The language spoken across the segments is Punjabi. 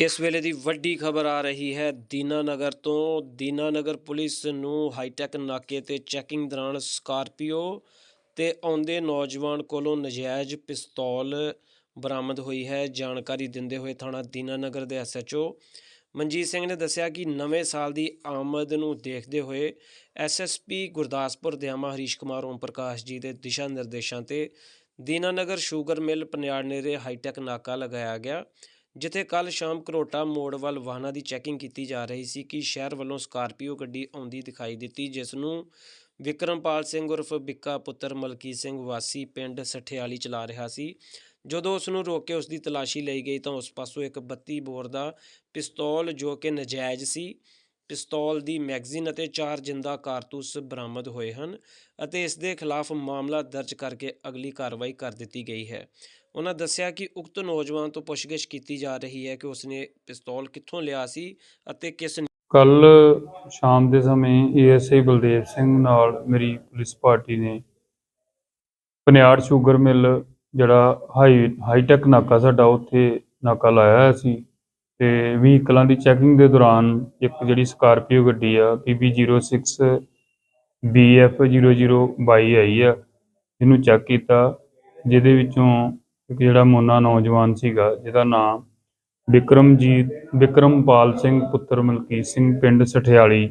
ਇਸ ਵੇਲੇ ਦੀ ਵੱਡੀ ਖਬਰ ਆ ਰਹੀ ਹੈ। ਦੀਨਾਨਗਰ ਤੋਂ ਦੀਨਾਨਗਰ ਪੁਲਿਸ ਨੂੰ ਹਾਈਟੈਕ ਨਾਕੇ ਤੇ ਚੈਕਿੰਗ ਦੌਰਾਨ ਸਕਾਰਪੀਓ ਤੇ ਆਉਂਦੇ ਨੌਜਵਾਨ ਕੋਲੋਂ ਨਜਾਇਜ਼ ਪਿਸਤੌਲ ਬਰਾਮਦ ਹੋਈ ਹੈ। ਜਾਣਕਾਰੀ ਦਿੰਦੇ ਹੋਏ ਥਾਣਾ ਦੀਨਾਨਗਰ ਦੇ ਐਸਐਚਓ ਮਨਜੀਤ ਸਿੰਘ ਨੇ ਦੱਸਿਆ ਕਿ ਨਵੇਂ ਸਾਲ ਦੀ ਆਮਦ ਨੂੰ ਦੇਖਦੇ ਹੋਏ ਐਸਐਸਪੀ ਗੁਰਦਾਸਪੁਰ ਦਿਆਮਾ ਹਰੀਸ਼ ਕੁਮਾਰ, ਓਮ ਪ੍ਰਕਾਸ਼ ਜੀ ਦੇ ਦਿਸ਼ਾ ਨਿਰਦੇਸ਼ਾਂ ਤੇ ਦੀਨਾਨਗਰ ਸ਼ੂਗਰ ਮਿਲ ਪਨਿਆੜ ਨੇੜੇ ਹਾਈਟੈਕ ਨਾਕਾ ਲਗਾਇਆ ਗਿਆ। ਜਿੱਥੇ ਕੱਲ ਸ਼ਾਮ ਕਰੋਟਾ ਮੋੜ ਵੱਲ ਵਾਹਨਾਂ ਦੀ ਚੈਕਿੰਗ ਕੀਤੀ ਜਾ ਰਹੀ ਸੀ ਕਿ ਸ਼ਹਿਰ ਵੱਲੋਂ ਸਕਾਰਪੀਓ ਗੱਡੀ ਆਉਂਦੀ ਦਿਖਾਈ ਦਿੱਤੀ, ਜਿਸ ਨੂੰ ਵਿਕਰਮਪਾਲ ਸਿੰਘ ਉਰਫ ਬਿੱਕਾ ਪੁੱਤਰ ਮਲਕੀਤ ਸਿੰਘ ਵਾਸੀ ਪਿੰਡ ਸਠਿਆਲੀ ਚਲਾ ਰਿਹਾ ਸੀ। ਜਦੋਂ ਉਸ ਨੂੰ ਰੋਕ ਕੇ ਉਸ ਦੀ ਤਲਾਸ਼ੀ ਲਈ ਗਈ ਤਾਂ ਉਸ ਪਾਸੋਂ ਇੱਕ 32 ਬੋਰ ਦਾ ਪਿਸਤੌਲ ਜੋ ਕਿ ਨਜਾਇਜ਼ ਸੀ ਪਿਸਤੌਲ ਦੀ ਮੈਗਜ਼ੀਨ ਅਤੇ ਚਾਰ ਜਿੰਦਾ ਕਾਰਤੂਸ ਬਰਾਮਦ ਹੋਏ ਹਨ ਅਤੇ ਇਸ ਦੇ ਖਿਲਾਫ ਮਾਮਲਾ ਦਰਜ ਕਰਕੇ ਅਗਲੀ ਕਾਰਵਾਈ ਕਰ ਦਿੱਤੀ ਗਈ ਹੈ। ਉਹਨਾਂ ਦੱਸਿਆ ਕਿ ਉਕਤ ਨੌਜਵਾਨ ਤੋਂ ਪੁੱਛਗਿੱਛ ਕੀਤੀ ਜਾ ਰਹੀ ਹੈ ਕਿ ਉਸਨੇ ਪਿਸਤੌਲ ਕਿੱਥੋਂ ਲਿਆ ਸੀ ਅਤੇ ਕਿਸ ਕੱਲ ਸ਼ਾਮ ਦੇ ਸਮੇਂ ਏਐਸਆਈ ਬਲਦੇਵ ਸਿੰਘ ਨਾਲ ਮੇਰੀ ਪੁਲਿਸ ਪਾਰਟੀ ਨੇ ਪਨਿਆੜ ਸ਼ੂਗਰ ਮਿਲ, ਜਿਹੜਾ ਹਾਈ, ਹਾਈਟੈਕ ਨਾਕਾ ਸਾਡਾ, ਉੱਥੇ ਨਾਕਾ ਲਾਇਆ ਹੋਇਆ ਸੀ। ਤੇ ਵਹੀਕਲਾਂ ਦੀ ਚੈਕਿੰਗ ਦੇ ਦੌਰਾਨ ਇੱਕ ਜਿਹੜੀ ਸਕਾਰਪੀਓ ਗੱਡੀ ਆ PB06 BF0022 ਆਈ ਆ। ਇਹਨੂੰ ਚੈੱਕ ਕੀਤਾ, ਜਿਹਦੇ ਵਿੱਚੋਂ ਇੱਕ ਜਿਹੜਾ ਮੋਨਾ ਨੌਜਵਾਨ ਸੀਗਾ, ਜਿਹਦਾ ਨਾਮ ਵਿਕਰਮਜੀਤ ਵਿਕਰਮਪਾਲ ਸਿੰਘ ਪੁੱਤਰ ਮਲਕੀਤ ਸਿੰਘ ਪਿੰਡ ਸਠਿਆਲੀ,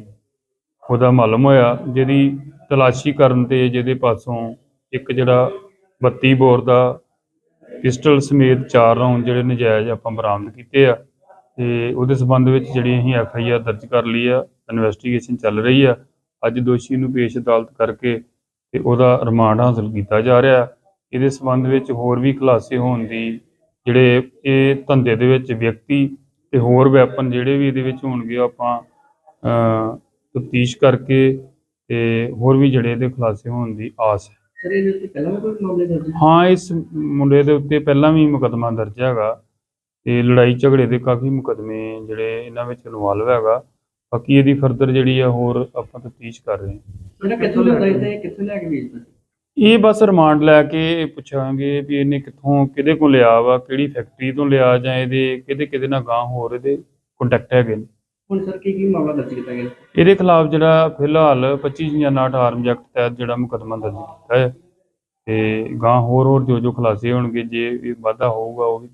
ਉਹਦਾ ਮਾਲੂਮ ਹੋਇਆ, ਜਿਹਦੀ ਤਲਾਸ਼ੀ ਕਰਨ ਤੇ ਜਿਹਦੇ ਪਾਸੋਂ ਇੱਕ ਜਿਹੜਾ 32 ਬੋਰ ਦਾ ਪਿਸਟਲ ਸਮੇਤ ਚਾਰ ਰਾਉਂਡ ਜਿਹੜੇ ਨਜਾਇਜ਼ ਆਪਾਂ ਬਰਾਮਦ ਕੀਤੇ ਆ। ਤੇ ਉਹਦੇ ਸਬੰਧ ਵਿੱਚ ਜਿਹੜੀ ਅਸੀਂ ਐਫ ਆਈ ਆਰ ਦਰਜ ਕਰ ਲਈ ਆ ਇਨਵੈਸਟੀਗੇਸ਼ਨ ਚੱਲ ਰਹੀ ਆ। ਅੱਜ ਦੋਸ਼ੀ ਨੂੰ ਪੇਸ਼ ਅਦਾਲਤ ਕਰਕੇ ਤੇ ਉਹਦਾ ਰਿਮਾਂਡ ਹਾਸਲ ਕੀਤਾ ਜਾ ਰਿਹਾ। ਇਹਦੇ ਸਬੰਧ ਵਿੱਚ ਹੋਰ ਵੀ ਖੁਲਾਸੇ ਹੋਣ ਦੀ ਜਿਹੜੇ ਇਹ ਧੰਦੇ ਦੇ ਵਿੱਚ ਵਿਅਕਤੀ ਤੇ ਹੋਰ ਵੈਪਨ ਜਿਹੜੇ ਵੀ ਇਹਦੇ ਵਿੱਚ ਹੋਣਗੇ ਆਪਾਂ ਤਫਤੀਸ਼ ਕਰਕੇ ਤੇ ਹੋਰ ਵੀ ਜਿਹੜੇ ਇਹਦੇ ਖੁਲਾਸੇ ਹੋਣ ਦੀ ਆਸ ਹੈ? ਹਾਂ ਇਸ ਮੁੰਡੇ ਦੇ ਉੱਤੇ ਪਹਿਲਾਂ ਵੀ ਮੁਕੱਦਮਾ ਦਰਜ ਹੈਗਾ। ਤੇ ਲੜਾਈ ਝਗੜੇ ਦੇ ਕਾਫੀ ਮੁਕੱਦਮੇ ਜਿਹੜੇ ਇਹਨਾਂ ਵਿੱਚ ਇਨਵੋਲਵ ਹੈਗਾ। ਬਾਕੀ ਇਹਦੀ ਫਰਦਰ ਜਿਹੜੀ ਆ ਹੋਰ ਆਪਾਂ ਤਫਤੀਸ਼ ਕਰ ਰਹੇ ਹਾਂ। ਕਿੱਥੋਂ ਇਹ ਤੇ ਕਿੱਥੋਂ ਲੈ ਕੇ ਵੇਚਦਾ ਸੀ? ਇਹ ਬਸ ਰਿਮਾਂਡ ਲੈ ਕੇ ਪੁੱਛਾਂਗੇ ਵੀ ਇਹਨੇ ਕਿੱਥੋਂ ਕਿਹਦੇ ਕੋਲ ਲਿਆ ਵਾ ਕਿਹੜੀ ਫੈਕਟਰੀ ਤੋਂ ਲਿਆ ਜਾਂ ਇਹਦੇ ਕਿਹਦੇ ਕਿਹਦੇ ਨਾਲ ਗਾਂ ਹੋਰ ਇਹਦੇ ਕੰਟੈਕਟ ਹੈਗੇ ਨੇ। ਹੁਣ ਸਰ ਕੀ ਕੀ ਮਾਮਲਾ ਦਰਜ ਕੀਤਾ ਗਿਆ? ਇਹਦੇ ਖਿਲਾਫ ਜਿਹੜਾ ਫਿਲਹਾਲ 25 ਜਨਾਟ ਆਰਮ ਐਕਟ ਤਹਿਤ ਜਿਹੜਾ ਮੁਕੱਦਮਾ ਦਰਜ ਕੀਤਾ ਹੈ। ਤੇ ਗਾਂ ਹੋਰ ਹੋਰ ਜੋ ਜੋ ਖੁਲਾਸੇ ਹੋਣਗੇ ਜੇ ਵੀ ਵਾਧਾ ਹੋਊਗਾ ਉਹ ਵੀ